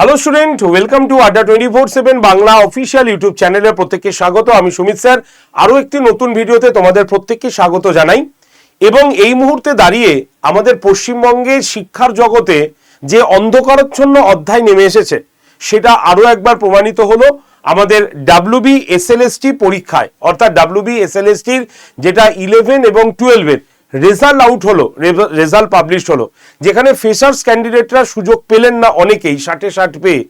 Hello student welcome to Adda twenty four seven Bangla official YouTube চ্যানেলে প্রত্যেককে স্বাগত। আমি সুমিত স্যার। আরও একটি নতুন ভিডিওতে তোমাদের প্রত্যেককে স্বাগত জানাই। এবং এই মুহূর্তে দাঁড়িয়ে আমাদের পশ্চিমবঙ্গের শিক্ষার জগতে যে অন্ধকারাচ্ছন্ন অধ্যায় নেমে এসেছে, সেটা আরও একবার প্রমাণিত হলো আমাদের ডাব্লিউবি এসএলএসটি পরীক্ষায়। অর্থাৎ ডাব্লিউবি এসএলএসটির যেটা ইলেভেন এবং টুয়েলভের রেজাল্ট আউট হলো রেজাল্ট পাবলিশ হলো। যেখানে ফ্রেশার্স ক্যান্ডিডেটরা সুযোগ পেলেন না অনেকেই, ষাটে ষাট পেয়ে।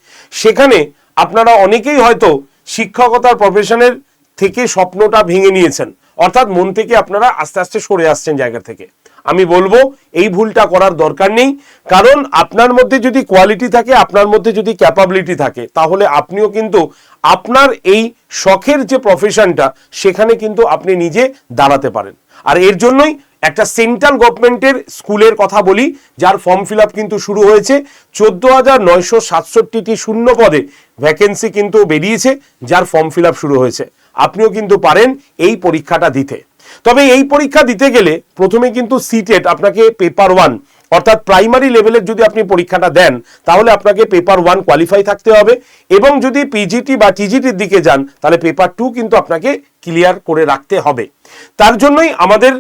সেখানে আপনারা অনেকেই হয়তো শিক্ষকতার প্রফেশনের থেকে স্বপ্নটা ভেঙে নিয়েছেন। অর্থাৎ মন থেকে আপনারা আস্তে আস্তে সরে আসছেন জায়গা থেকে। আমি বলব, এই ভুলটা করার দরকার নেই। কারণ আপনার মধ্যে যদি কোয়ালিটি থাকে, আপনার মধ্যে যদি ক্যাপাবিলিটি থাকে, তাহলে আপনিও কিন্তু আপনার এই শখের যে প্রফেশনটা সেখানে কিন্তু আপনি নিজে দাঁড়াতে পারেন। আর এর জন্যই একটা সেন্ট্রাল গভর্নমেন্টের স্কুলের কথা বলি, যার ফর্ম ফিল কিন্তু শুরু হয়েছে। চোদ্দ হাজার নয়শো সাতষট্টিটি শূন্য পদে ভ্যাকেন্সি কিন্তু বেরিয়েছে, যার ফর্ম ফিল শুরু হয়েছে। আপনিও কিন্তু পারেন এই পরীক্ষাটা দিতে। তবে এই পরীক্ষা দিতে গেলে প্রথমে কিন্তু সিটেট আপনাকে পেপার ওয়ান অর্থাৎ প্রাইমারি লেভেলের যদি আপনি পরীক্ষাটা দেন, তাহলে আপনাকে পেপার ওয়ান কোয়ালিফাই থাকতে হবে। এবং যদি পিজিটি বা টিজিটির দিকে যান, তাহলে পেপার টু কিন্তু আপনাকে ক্লিয়ার করে রাখতে হবে। তার জন্যই আমাদের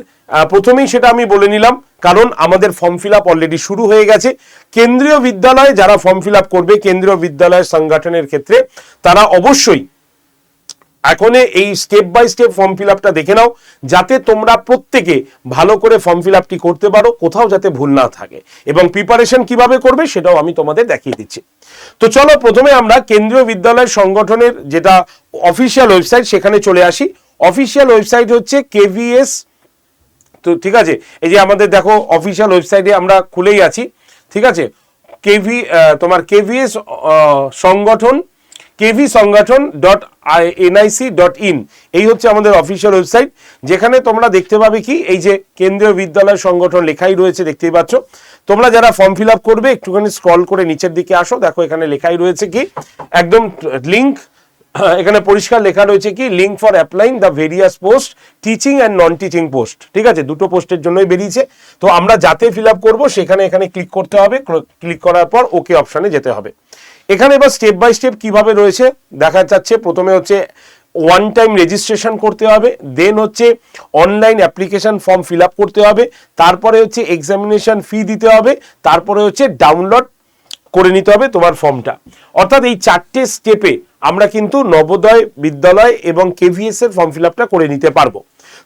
প্রথমেই সেটা আমি বলে নিলাম, কারণ আমাদের ফর্ম ফিল আপ অলরেডি শুরু হয়ে গেছে। কেন্দ্রীয় বিদ্যালয়ে যারা ফর্ম ফিল আপ করবে, কেন্দ্রীয় বিদ্যালয় সংগঠনের ক্ষেত্রে, তারা অবশ্যই এখন এই step by step form fill আপটা দেখে নাও, যাতে তোমরা প্রত্যেকে ভালো করে ফর্ম ফিল আপটি করতে পারো, কোথাও যাতে ভুল না থাকে। এবং প্রিপারেশন কীভাবে করবে, সেটাও আমি তোমাদের দেখিয়ে দিচ্ছি। তো চলো প্রথমে আমরা কেন্দ্রীয় বিদ্যালয় সংগঠনের যেটা অফিসিয়াল ওয়েবসাইট সেখানে চলে আসি। অফিসিয়াল ওয়েবসাইট হচ্ছে কেভিএস তো ঠিক আছে, এই যে আমাদের দেখো অফিসিয়াল ওয়েবসাইটে আমরা খুলেই আছি, ঠিক আছে? কেভি তোমার কেভিএস সংগঠন কেভি সংগঠন ডট এনআইসি ডট ইন এই হচ্ছে আমাদের অফিসিয়াল ওয়েবসাইট যেখানে তোমরা দেখতে পাবে কি, এই যে কেন্দ্রীয় বিদ্যালয় সংগঠন লেখাই রয়েছে, দেখতেই পাচ্ছ। তোমরা যারা ফর্ম ফিল করবে, একটুখানি স্ক্রল করে নিচের দিকে আসো, দেখো এখানে লেখাই রয়েছে কি, একদম লিঙ্ক এখানে পরিষ্কার লেখা রয়েছে কি link for applying the various post teaching and non teaching post ঠিক আছে? দুটো পোস্টের জন্যই বেরিয়েছে। তো আমরা যাতে ফিল আপ করব, সেখানে এখানে ক্লিক করতে হবে ক্লিক করার পর ওকে অপশানে যেতে হবে। এখানে এবার স্টেপ বাই স্টেপ কীভাবে রয়েছে, দেখা যাচ্ছে প্রথমে হচ্ছে ওয়ান টাইম রেজিস্ট্রেশন করতে হবে দেন হচ্ছে online application form fill up করতে হবে, তারপরে হচ্ছে এক্সামিনেশন ফি দিতে হবে, তারপরে হচ্ছে ডাউনলোড করে নিতে হবে তোমার ফর্মটা অর্থাৎ এই চারটে স্টেপে আমরা কিন্তু নবোদয় বিদ্যালয় এবং কেভিএস এর ফর্ম ফিল আপটা করে নিতে পারব।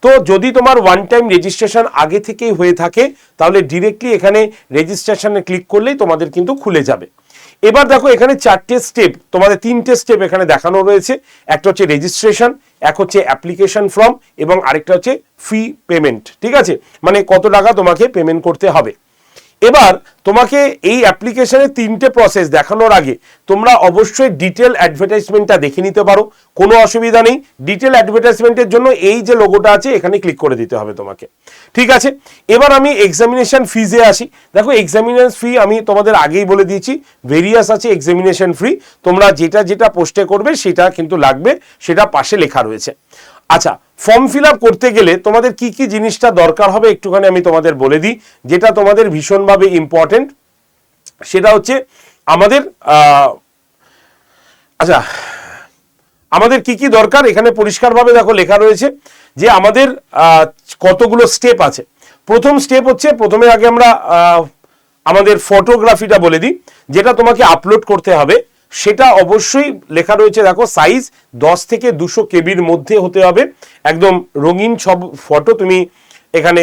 তো যদি তোমার ওয়ান টাইম রেজিস্ট্রেশন আগে থেকেই হয়ে থাকে, তাহলে ডিরেক্টলি এখানে রেজিস্ট্রেশনে ক্লিক করলেই তোমাদের কিন্তু খুলে যাবে। এবার দেখো, এখানে চারটে স্টেপ তোমাদের তিনটে স্টেপ এখানে দেখানো রয়েছে। একটা হচ্ছে রেজিস্ট্রেশন এক হচ্ছে অ্যাপ্লিকেশন ফর্ম এবং আরেকটা হচ্ছে ফি পেমেন্ট ঠিক আছে? মানে কত টাকা তোমাকে পেমেন্ট করতে হবে। এবার তোমাকে এই অ্যাপ্লিকেশনের তিনটে প্রসেস দেখানোর আগে তোমরা অবশ্যই ডিটেল অ্যাডভার্টাইজমেন্টটা দেখে নিতে পারো, কোনো অসুবিধা নেই। ডিটেল অ্যাডভার্টাইজমেন্টের জন্য এই যে লোগোটা আছে, এখানে ক্লিক করে দিতে হবে তোমাকে। ঠিক আছে? এবার আমি এক্সামিনেশন ফিজে আসি। দেখো এক্সামিনেশন ফি আমি তোমাদের আগেই বলে দিয়েছি। ভেরিয়াস আছে এক্সামিনেশন ফ্রি তোমরা যেটা যেটা পোস্টে করবে, সেটা কিন্তু লাগবে, সেটা পাশে লেখা রয়েছে। আচ্ছা ফর্ম ফিল করতে গেলে তোমাদের কি কি জিনিসটা দরকার হবে একটুখানি আমি তোমাদের বলে দিই। যেটা তোমাদের ভীষণভাবে ইম্পর্টেন্ট সেটা হচ্ছে আমাদের আচ্ছা আমাদের কি কি দরকার? এখানে পরিষ্কারভাবে দেখো লেখা রয়েছে যে আমাদের কতগুলো স্টেপ আছে। প্রথম স্টেপ হচ্ছে, প্রথমে আগে আমরা আমাদের ফটোগ্রাফিটা বলে দিই, যেটা তোমাকে আপলোড করতে হবে। সেটা অবশ্যই লেখা রয়েছে, দেখো সাইজ দশ থেকে দুশো কেবির মধ্যে হতে হবে। একদম রঙিন সব ফটো তুমি এখানে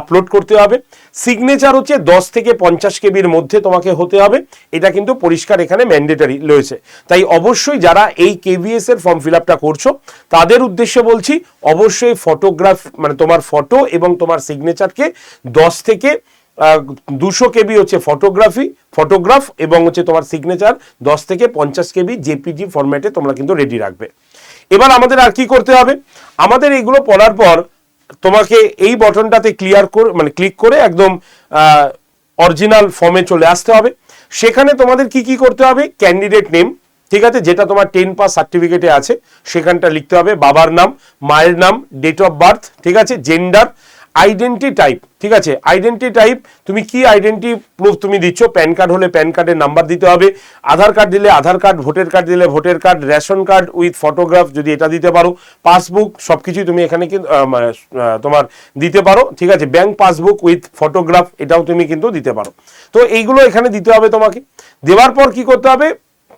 আপলোড করতে হবে। সিগনেচার হচ্ছে দশ থেকে পঞ্চাশ কেবির মধ্যে তোমাকে হতে হবে। এটা কিন্তু পরিষ্কার এখানে ম্যান্ডেটারি রয়েছে। তাই অবশ্যই যারা এই কেভিএস এর ফর্ম ফিল আপটা করছ, তাদের উদ্দেশ্যে বলছি, অবশ্যই ফটোগ্রাফ মানে তোমার ফটো এবং তোমার সিগনেচারকে দশ থেকে দুশো কেবি হচ্ছে ফটোগ্রাফি ফটোগ্রাফ এবং হচ্ছে তোমার সিগনেচার দশ থেকে পঞ্চাশ কেবি জেপিজি ফরম্যাটে তোমরা কিন্তু রেডি রাখবে। এবার আমাদের আর কি করতে হবে? আমাদের এইগুলো পড়ার পর তোমাকে এই বটনটাতে ক্লিয়ার করে মানে ক্লিক করে একদম অরিজিনাল ফর্মে চলে আসতে হবে। সেখানে তোমাদের কি কি করতে হবে? ক্যান্ডিডেট নেম ঠিক আছে? যেটা তোমার টেন পাস সার্টিফিকেটে আছে, সেখানটা লিখতে হবে, বাবার নাম, মায়ের নাম ডেট অফ বার্থ ঠিক আছে? জেন্ডার আইডেন্টি টাইপ ঠিক আছে? আইডেন্টি টাইপ তুমি কি আইডেন্টি প্রুফ তুমি দিচ্ছ? প্যান কার্ড হলে প্যান কার্ডের নাম্বার দিতে হবে। আধার কার্ড দিলে আধার কার্ড ভোটার কার্ড দিলে voter card ration card with photograph যদি এটা দিতে পারো। পাসবুক সব কিছুই তুমি এখানে কিন্তু মানে, তোমার দিতে পারো। ঠিক আছে? ব্যাংক পাসবুক উইথ ফটোগ্রাফ এটাও তুমি কিন্তু দিতে পারো। তো এইগুলো এখানে দিতে হবে তোমাকে। দেওয়ার পর কি করতে হবে?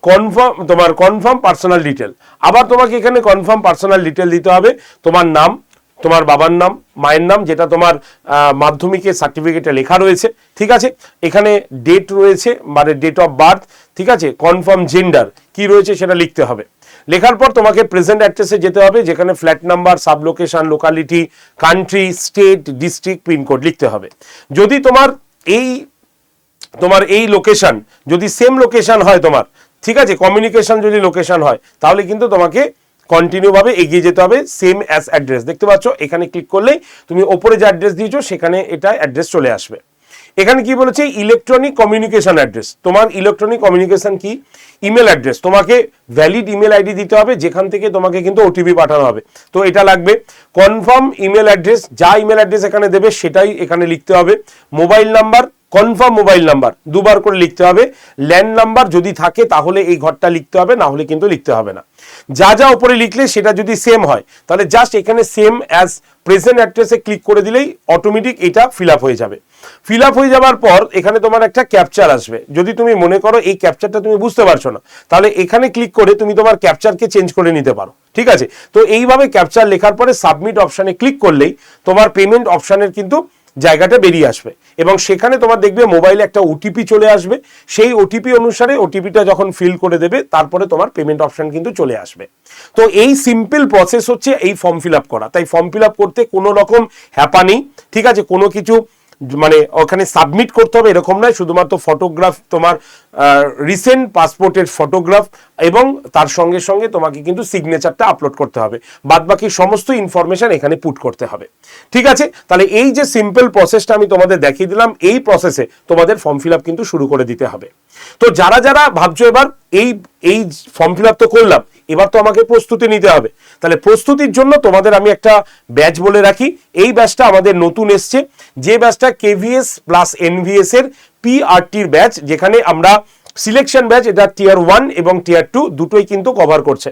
কনফার্ম তোমার কনফার্ম পার্সোনাল ডিটেল আবার তোমাকে এখানে কনফার্ম পার্সোনাল ডিটেল দিতে হবে। তোমার নাম তোমার বাবার নাম, মায়ের নাম, যেটা তোমার মাধ্যমিকের সার্টিফিকেটে লেখা রয়েছে, ঠিক আছে? এখানে ডেট রয়েছে মানে ডেট অফ বার্থ ঠিক আছে? কনফার্ম জেন্ডার কি রয়েছে সেটা লিখতে হবে। লেখার পর তোমাকে প্রেজেন্ট অ্যাড্রেসে যেতে হবে, যেখানে flat number sub location locality country state district pincode লিখতে হবে। যদি তোমার এই তোমার এই লোকেশন যদি সেম লোকেশন হয় তোমার, ঠিক আছে? কমিউনিকেশন যদি লোকেশন হয়, তাহলে কিন্তু তোমাকে কন্টিনিউ ভাবে এগিয়ে যেতে হবে সেম অ্যাজ অ্যাড্রেস দেখতে পাচ্ছ, এখানে ক্লিক করলেই তুমি ওপরে যে অ্যাড্রেস দিয়েছ, সেখানে এটা অ্যাড্রেস চলে আসবে। এখানে কি বলেছে? ইলেকট্রনিক কমিউনিকেশন অ্যাড্রেস তোমার ইলেকট্রনিক কমিউনিকেশন কি? ইমেল অ্যাড্রেস তোমাকে ভ্যালিড ইমেল আইডি দিতে হবে, যেখান থেকে তোমাকে কিন্তু ওটিপি পাঠানো হবে। তো এটা লাগবে। কনফার্ম ইমেল অ্যাড্রেস যা ইমেল অ্যাড্রেস এখানে দেবে, সেটাই এখানে লিখতে হবে। Mobile number confirm mobile number দুবার করে লিখতে হবে। ল্যান্ড নাম্বার যদি থাকে তাহলে এই ঘরটা লিখতে হবে, না হলে কিন্তু লিখতে হবে না। যা যা উপরে লিখলে সেটা যদি সেম হয়, তাহলে জাস্ট এখানে সেম অ্যাজ প্রেজেন্ট অ্যাড্রেসে ক্লিক করে দিলেই অটোমেটিক এটা ফিল হয়ে যাবে। ফিল হয়ে যাওয়ার পর এখানে তোমার একটা ক্যাপচার আসবে। যদি তুমি মনে করো এই ক্যাপচারটা তুমি বুঝতে পারছ না, তাহলে এখানে ক্লিক করে তুমি তোমার ক্যাপচারকে চেঞ্জ করে নিতে পারো। ঠিক আছে? তো এইভাবে ক্যাপচার লেখার পরে সাবমিট অপশানে ক্লিক করলেই তোমার পেমেন্ট অপশানের কিন্তু জায়গাটা বেরিয়ে আসবে। এবং সেখানে তোমার দেখবে মোবাইলে একটা ওটিপি চলে আসবে। সেই ওটিপি অনুসারে ওটিপিটা যখন ফিল করে দেবে, তারপরে তোমার পেমেন্ট অপশান কিন্তু চলে আসবে। তো এই সিম্পল প্রসেস হচ্ছে এই ফর্ম ফিল আপ করা। তাই ফর্ম ফিল আপ করতে কোনো রকম হ্যাপা নেই। ঠিক আছে? কোনো কিছু মানে ওখানে সাবমিট করতে হবে এরকম নয়, শুধুমাত্র ফটোগ্রাফ তোমার রিসেন্ট পাসপোর্টের ফটোগ্রাফ এবং তার সঙ্গে সঙ্গে তোমাকে কিন্তু সিগনেচারটা আপলোড করতে হবে। বাদ বাকি সমস্ত ইনফরমেশন এখানে পুট করতে হবে। ঠিক আছে? তাহলে এই যে সিম্পল প্রসেসটা আমি তোমাদের দেখিয়ে দিলাম, এই প্রসেসে তোমাদের ফর্ম ফিল আপ কিন্তু শুরু করে দিতে হবে। তো যারা যারা ভাবছ এবার এই এই ফর্ম ফিল আপ তো করলাম, এবার তো আমাকে প্রস্তুতি নিতে হবে। তাহলে প্রস্তুতির জন্য তোমাদের আমি একটা ব্যাচ বলে রাখি। এই ব্যাচটা আমাদের নতুন এসছে। যে ব্যাচটা কেভিএস প্লাস এনভিএস এর পিআরটির ব্যাচ যেখানে আমরা সিলেকশন ব্যাচ এটা টিয়ার ওয়ান এবং টিয়ার টু দুটোই কিন্তু কভার করছে।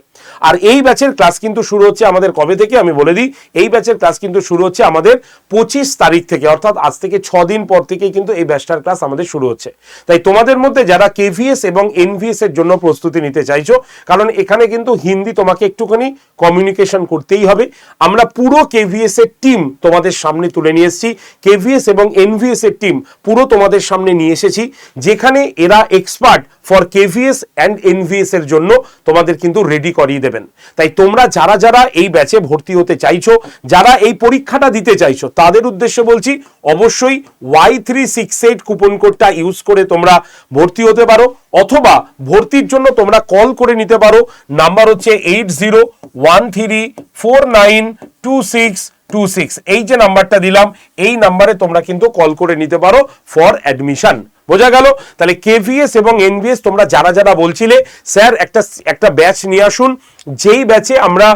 আর এই ব্যাচের ক্লাস কিন্তু শুরু হচ্ছে আমাদের কবে থেকে? আমি বলে দিই, এই ব্যাচের ক্লাস কিন্তু শুরু হচ্ছে আমাদের পঁচিশ তারিখ থেকে, অর্থাৎ আজ থেকে ছ দিন পর থেকেই কিন্তু এই ব্যাচটার ক্লাস আমাদের শুরু হচ্ছে। তাই তোমাদের মধ্যে যারা কেভিএস এবং এনভিএস এর জন্য প্রস্তুতি নিতে চাইছো, কারণ এখানে কিন্তু হিন্দি তোমাকে একটুখানি কমিউনিকেশন করতেই হবে। আমরা পুরো কেভিএস এর টিম তোমাদের সামনে তুলে নিয়ে এসেছি। কেভিএস এবং এনভিএস এর টিম পুরো তোমাদের সামনে নিয়ে এসেছি। যেখানে এরা expert for KVS and NVS এর জন্য তোমাদের কিন্তু রেডি করিয়ে দেবেন। তাই তোমরা যারা যারা এই ব্যাচে ভর্তি হতে চাইছো, যারা এই পরীক্ষাটা দিতে চাইছো, তাদের উদ্দেশ্যে বলছি, অবশ্যই Y three six eight coupon কোডটা ইউজ করে তোমরা ভর্তি হতে পারো, অথবা ভর্তির জন্য তোমরা কল করে নিতে পারো। নাম্বার হচ্ছে eight zero one three four nine two six two six এই যে নাম্বারটা দিলাম, এই নাম্বারে তোমরা কিন্তু কল করে নিতে পারো ফর অ্যাডমিশন বোঝা গেল? তাহলে কেভিএস এবং এনভিএস তোমরা যারা যারা বলছিলে, স্যার, একটা একটা ব্যাচ নিয়ে আসুন। যেই ব্যাচে আমরা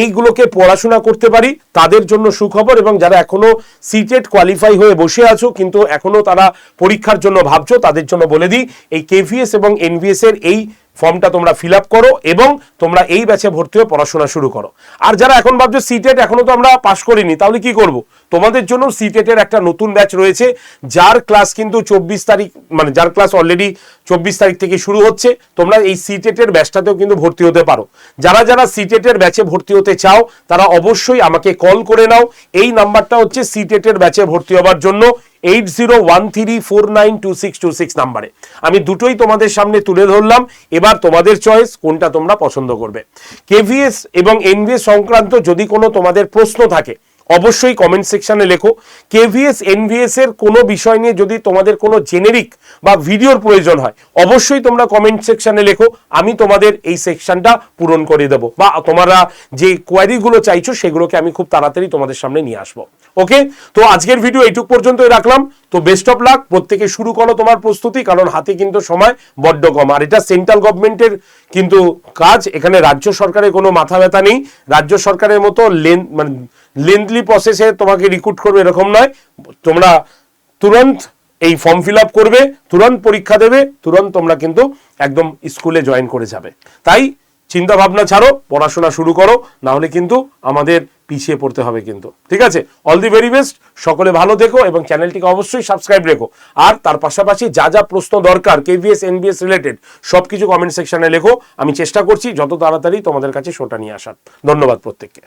এইগুলোকে পড়াশোনা করতে পারি, তাদের জন্য সুখবর এবং যারা এখনও সিটেট কোয়ালিফাই হয়ে বসে আছো, কিন্তু এখনও তারা পরীক্ষার জন্য ভাবছ, তাদের জন্য বলে দিই, এই কেভিএস এবং এনভিএস এর এই ফর্মটা তোমরা ফিল করো এবং তোমরা এই ব্যাচে ভর্তি হয়ে পড়াশোনা শুরু করো। আর যারা এখন ভাবছ সিটেট এখনও তো আমরা পাশ করিনি, তাহলে কি করব? তোমাদের জন্য সিটেটের একটা নতুন ব্যাচ রয়েছে, যার ক্লাস কিন্তু চব্বিশ তারিখ মানে যার ক্লাস অলরেডি চব্বিশ তারিখ থেকে শুরু হচ্ছে, তোমরা এই সিটেটের ব্যাচটাতেও কিন্তু ভর্তি হতে পারো। যারা যারা সিটেটের ব্যাচে ভর্তি হতে চাও, তারা অবশ্যই আমাকে কল করে নাও। এই নাম্বারটা হচ্ছে সিটেটের ব্যাচে ভর্তি হবার জন্য। Eight zero one three four nine two six two six নাম্বারে। আমি দুটোই তোমাদের সামনে তুলে ধরলাম। এবার তোমাদের চয়েস কোনটা তোমরা পছন্দ করবে। কেভিএস এবং এনভিএস সংক্রান্ত যদি কোনো তোমাদের প্রশ্ন থাকে অবশ্যই কমেন্ট সেকশনে লেখো। কেভিএস এনভিএস এর কোনো বিষয় নিয়ে যদি তোমাদের কোনো জেনেরিক বা ভিডিওর প্রয়োজন হয়, অবশ্যই তোমরা কমেন্ট সেকশনে লেখো। আমি তোমাদের এই সেকশনটা পূরণ করে দেবো। বা তোমরা যে কোয়ারিগুলো চাইছো, সেগুলোকে আমি খুব তাড়াতাড়ি তোমাদের সামনে নিয়ে আসব। ওকে তো আজকের ভিডিও এইটুক পর্যন্তই রাখলাম। তো বেস্ট অফ লাক প্রত্যেকে শুরু করো তোমার প্রস্তুতি, কারণ হাতে কিন্তু সময় বড্ড কম। আর এটা সেন্ট্রাল গভর্নমেন্টের কিন্তু কাজ। এখানে রাজ্য সরকারের কোনো মাথা ব্যথা নেই। রাজ্য সরকারের মতো লেন মানে লেন্থলি প্রসেসে তোমাকে রিক্রুট করবে এরকম নয়। তোমরা তুরন্ত এই ফর্ম ফিল আপ করবে, তুরন্ত পরীক্ষা দেবে, তুরন্ত তোমরা কিন্তু একদম স্কুলে জয়েন করে যাবে। তাই চিন্তা ভাবনা ছাড়ো, পড়াশোনা শুরু করো, না হলে কিন্তু আমাদের পিছিয়ে পড়তে হবে কিন্তু। ঠিক আছে? অল দি ভেরি বেস্ট সকলে ভালো দেখো এবং চ্যানেলটিকে অবশ্যই সাবস্ক্রাইব রেখো। আর তার পাশাপাশি যা যা প্রশ্ন দরকার কেভিএস এনবিএস রিলেটেড সব কিছু কমেন্ট সেকশনে লেখো। আমি চেষ্টা করছি যত তাড়াতাড়ি তোমাদের কাছে শোটা নিয়ে আসার। ধন্যবাদ প্রত্যেককে।